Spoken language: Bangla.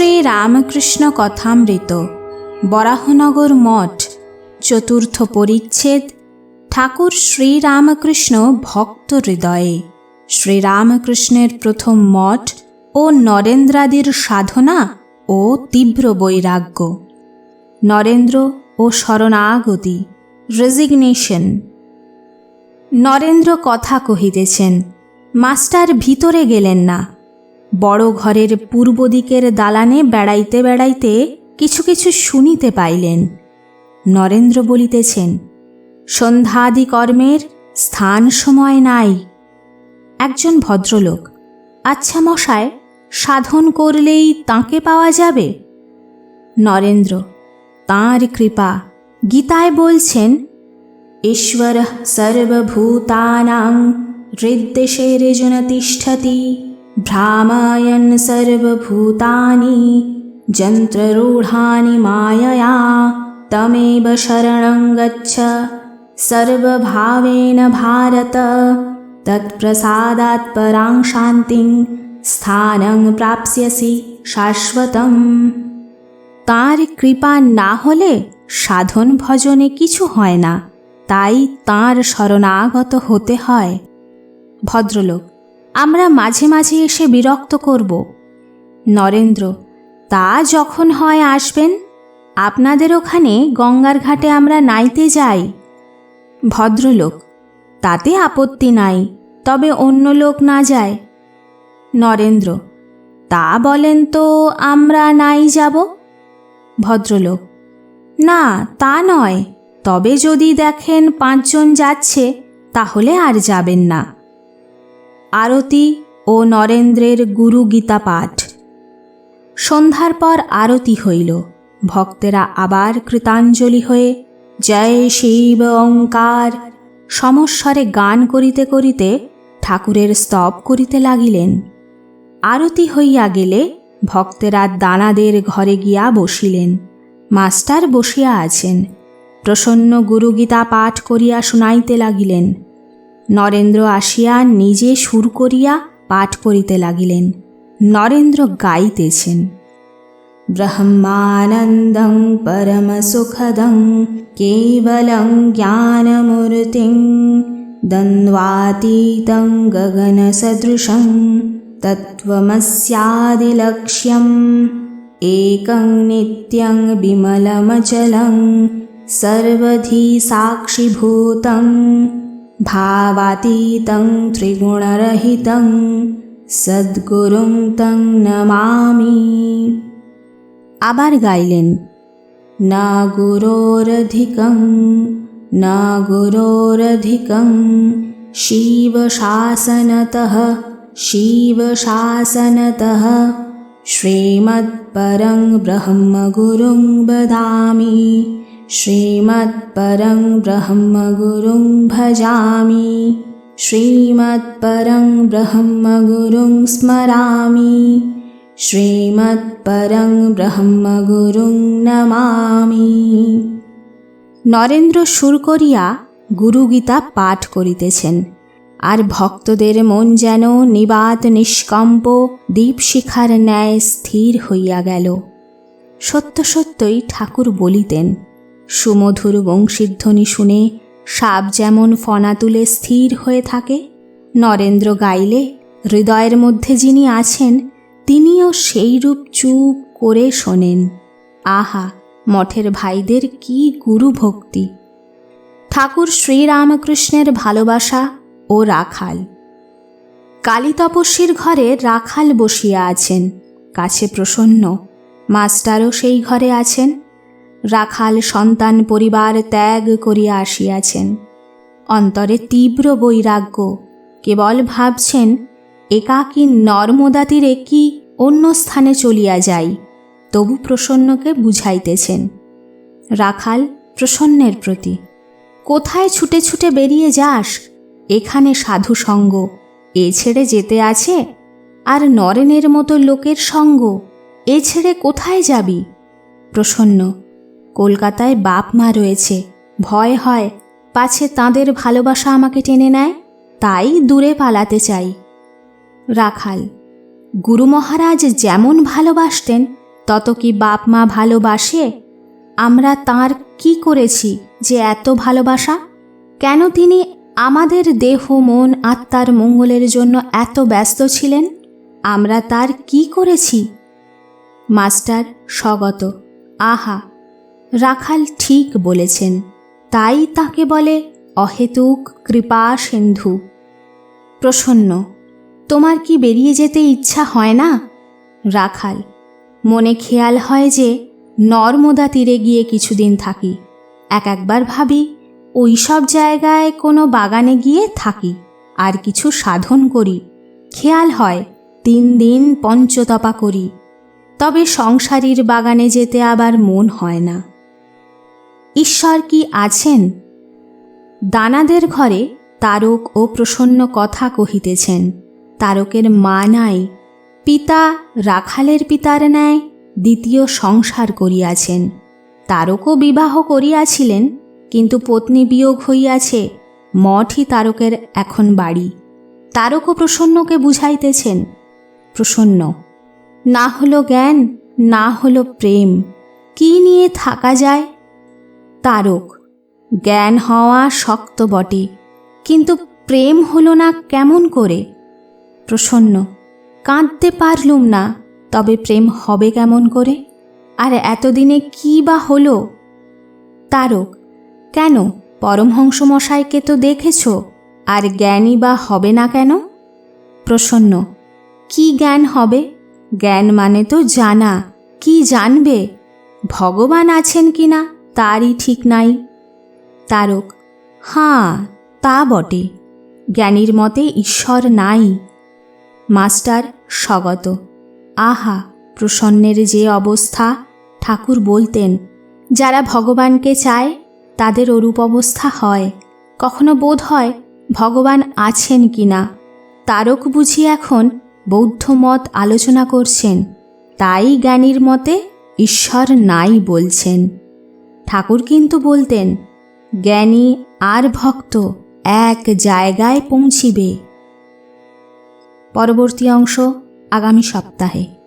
শ্রী রামকৃষ্ণ কথামৃত। বরাহনগর মঠ, চতুর্থ পরিচ্ছেদ, ঠাকুর শ্রীরামকৃষ্ণ ভক্ত হৃদয়ে শ্রীরামকৃষ্ণের প্রথম মঠ ও নরেন্দ্রাদির সাধনা ও তীব্র বৈরাগ্য। নরেন্দ্র ও শরণাগতি রেজিগনেশন নরেন্দ্র কথা কহিতেছেন, মাস্টার ভিতরে গেলেন না। বড় ঘরের পূর্ব দিকের দালানে বেড়াইতে বেড়াইতে কিছু কিছু শুনিতে পাইলেন। নরেন্দ্র বলিতেছেন সন্ধ্যাদি কর্মের স্থান সময় নাই। একজন ভদ্রলোক আচ্ছা মশায়, সাধন করলেই তাঁকে পাওয়া যাবে? নরেন্দ্র, তাঁর কৃপা। গীতায় বলছেন, ঈশ্বর সর্বভূতানাং হৃদ্দেশেরেজন তিষ্ঠতি ভ্রামায়ন সর্বভূতানি যন্ত্ররূঢ়ানি মায়য়া তমেব শরণং গচ্ছ সর্বভাবেন ভারত তৎপ্রসাদাৎ পরাং শান্তিং স্থানং প্রাপ্স্যসি শাশ্বতম তাঁর কৃপা না হলে সাধন ভজনে কিছু হয় না তাই তাঁর শরণাগত হতে হয় ভদ্রলোক আমরা মাঝে মাঝে এসে বিরক্ত করব। নরেন্দ্র, তা যখন হয় আসবেন? আপনাদের ওখানে গঙ্গার ঘাটে আমরা নাইতে যাই। ভদ্রলোক, তাতে আপত্তি নাই, তবে অন্য লোক না যায়। নরেন্দ্র, তা বলেন তো আমরা নাই যাব? ভদ্রলোক, না, তা নয়, তবে যদি দেখেন পাঁচজন যাচ্ছে, তাহলে আর যাবেন না। আরতি ও নরেন্দ্রের গুরু গীতা পাঠ সন্ধ্যার পর আরতি হইল। ভক্তেরা আবার কৃতাঞ্জলি হয়ে, জয় শিব ওঙ্কার! সমস্বরে গান করিতে করিতে ঠাকুরের স্তব করিতে লাগিলেন। আরতি হইয়া গেলে ভক্তেরা দানাদের ঘরে গিয়া বসিলেন। মাস্টার বসিয়া আছেন। প্রসন্ন গুরুগীতা পাঠ করিয়া শুনাইতে লাগিলেন। নরেন্দ্র আসিয়া নিজে সুর করিয়া পাঠ করিতে লাগিলেন। নরেন্দ্র গাইতেছেন। ব্রহ্মানন্দং পরমসুখদং কেবলং জ্ঞানমূর্তিং দ্বন্দ্বাতীতং গগনসদৃশং তত্ত্বমস্যাদিলক্ষ্যম একং নিত্যং বিমলমচলং सर्वधि साक्षिभूतं भावातीतं त्रिगुणरहितं সদ্গুরুং তং নমামি আবার গাইলেন না গুরোরধিকং না গুরোরধিকং শিবশাসনতः शिवशासनतः श्रीमत्परं ब्रह्मगुरुं वदामि श्रीमत्परं ब्रह्मगुरुं भजामि श्रीमत्परं ब्रह्मगुरुं स्मरामि শ্রীমৎপরং ব্রহ্মগুরুং নমামি নরেন্দ্র সুর করিয়া গুরুগীতা পাঠ করিতেছেন আর ভক্তদের মন যেন নিবাত নিষ্কম্প দীপশিখার ন্যায় স্থির হইয়া গেল সত্য সত্যই ঠাকুর বলিতেন সুমধুর বংশীধ্বনি শুনে সাপ যেমন ফনা তুলে স্থির হয়ে থাকে, নরেন্দ্র গাইলে হৃদয়ের মধ্যে যিনি আছেন, তিনিও সেইরূপ চুপ করে শোনেন। আহা, মঠের ভাইদের কি গুরু ভক্তি। ঠাকুর শ্রীরামকৃষ্ণের ভালোবাসা ও রাখাল। কালী তপস্বীর ঘরে রাখাল বসিয়া আছেন, কাছে প্রসন্ন। মাস্টারও সেই ঘরে আছেন। রাখাল সন্তান পরিবার ত্যাগ করিয়া আসিয়াছেন। অন্তরে তীব্র বৈরাগ্য, কেবল ভাবছেন, একাকী নর্মদা তীরে কি অন্য স্থানে চলিয়া যাই, তবু প্রসন্নকে বুঝাইতেছেন। রাখাল প্রসন্নের প্রতি, কোথায় ছুটে ছুটে বেরিয়ে যাস? এখানে সাধু সঙ্গ, এ ছেড়ে যেতে আছে? আর নরেনের মতো লোকের সঙ্গ, এ ছেড়ে কোথায় যাবি? প্রসন্ন কলকাতায় বাপ মা রয়েছে। ভয় হয়, পাছে তাদের ভালোবাসা আমাকে টেনে নেয়? তাই দূরে পালাতে চাই। রাখাল, গুরু মহারাজ যেমন ভালোবাসতেন, তত কি বাপ মা ভালোবাসে? আমরা তার কি করেছি যে এত ভালোবাসা? কেন তিনি আমাদের দেহ, মন, আত্মার মঙ্গলের জন্য এত ব্যস্ত ছিলেন? আমরা তার কি করেছি? মাস্টার স্বগত। আহা রাখাল ঠিক বলেছেন, তাই তাকে বলে অহেতুক কৃপা সিন্ধু। প্রসন্ন, তোমার কি বেরিয়ে যেতে ইচ্ছা হয় না? রাখাল, মনে খেয়াল হয় যে নর্মদা তীরে গিয়ে কিছুদিন থাকি। এক একবার ভাবি ওই সব জায়গায় কোনো বাগানে গিয়ে থাকি, আর কিছু সাধন করি। খেয়াল হয়, তিন দিন পঞ্চতপা করি। তবে সংসারীর বাগানে যেতে আবার মন হয় না। ঈশ্বর কি আছেন? দানাদের ঘরে তারক ও প্রসন্ন কথা কহিতেছেন, তারকের মা নাই, পিতা রাখালের পিতার ন্যায় দ্বিতীয় সংসার করিয়াছেন। তারকও বিবাহ করিয়াছিলেন, কিন্তু পত্নী বিয়োগ হইয়াছে, মঠই তারকের এখন বাড়ি। তারকও প্রসন্নকে বুঝাইতেছেন, প্রসন্ন, না হলো জ্ঞান, না হলো প্রেম, কি নিয়ে থাকা যায়? তারক। জ্ঞান হওয়া শক্ত বটে, কিন্তু প্রেম হলো না কেমন করে? প্রসন্ন, কাঁদতে পারলুম না, তবে প্রেম হবে কেমন করে? আর এতদিনে কি বা হলো? তারক, কেন পরমহংস মশাইকে তো দেখেছ, আর জ্ঞানী বা হবে না কেন? প্রসন্ন, কি জ্ঞান হবে? জ্ঞান মানে তো জানা, কি জানবে? ভগবান আছেন কি না? তারই ঠিক নাই। তারক, হাঁ, তা বটে। জ্ঞানীর মতে ঈশ্বর নাই। মাস্টার, স্বগত। আহা, প্রসন্নের যে অবস্থা, ঠাকুর বলতেন, যারা ভগবানকে চায়, তাদের ওরূপ অবস্থা হয়। কখনো বোধ হয়, ভগবান আছেন কি না? তারক বুঝি এখন বৌদ্ধ মত আলোচনা করছেন। তাই জ্ঞানীর মতে ঈশ্বর নাই বলছেন। ঠাকুর কিন্তু বলতেন জ্ঞানী আর ভক্ত এক জায়গায় পৌঁছিবে। পরবর্তী অংশ আগামী সপ্তাহে।